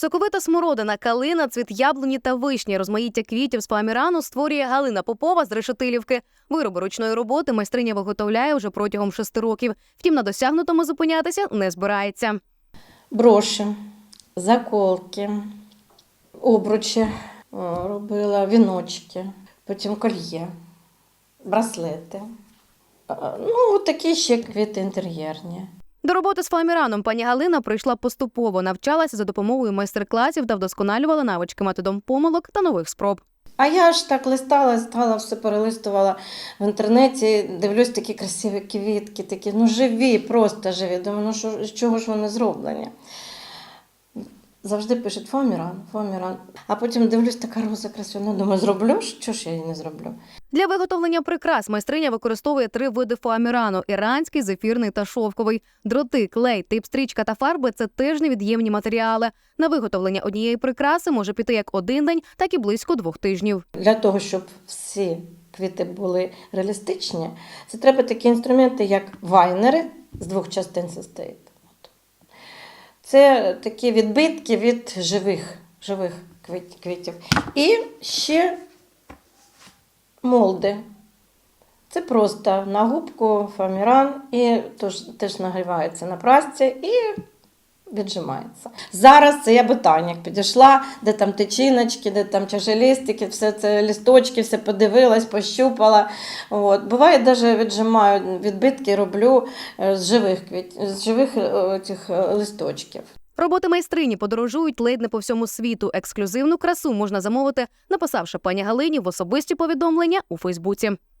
Соковита смородина, калина, цвіт яблуні та вишні, розмаїття квітів з фоамірану створює Галина Попова з Решетилівки. Вироби ручної роботи майстриня виготовляє вже протягом шести років. Втім, на досягнутому зупинятися не збирається. броші, заколки, обручі робила, віночки, потім кольє, браслети. Ну, от такі ще квіти інтер'єрні. До роботи з фоаміраном пані Галина прийшла поступово, навчалася за допомогою майстер-класів та вдосконалювала навички методом помилок та нових спроб. А я ж так листала, стала, все перелистувала в інтернеті, дивлюсь такі красиві квітки, такі, ну живі, просто живі. Думаю, ну що, чого ж вони зроблені? Завжди пишуть фоміран, фоміран. А потім дивлюсь, така роза красива. Ну, думаю, зроблю, що ж я її не зроблю. Для виготовлення прикрас майстриня використовує три види фоамірану: іранський, зефірний та шовковий. Дроти, клей, тип стрічка та фарби це теж невід'ємні матеріали. На виготовлення однієї прикраси може піти як один день, так і близько двох тижнів. Для того, щоб всі квіти були реалістичні, це треба такі інструменти, як вайнери з двох частин состоїть. Це такі відбитки від живих, живих квітів. І ще молди. Це просто на губку фаміран і теж нагрівається на прасці і віджимається. Зараз це я ботанік підійшла, де там тичиночки, де там чашелістики, все це лісточки, все подивилась, пощупала. От. Буває, навіть віджимаю відбитки, роблю е, з живих, з живих е, цих е, листочків. Роботи майстрині подорожують ледь не по всьому світу. Ексклюзивну красу можна замовити, написавши пані Галині в особисті повідомлення у Фейсбуці.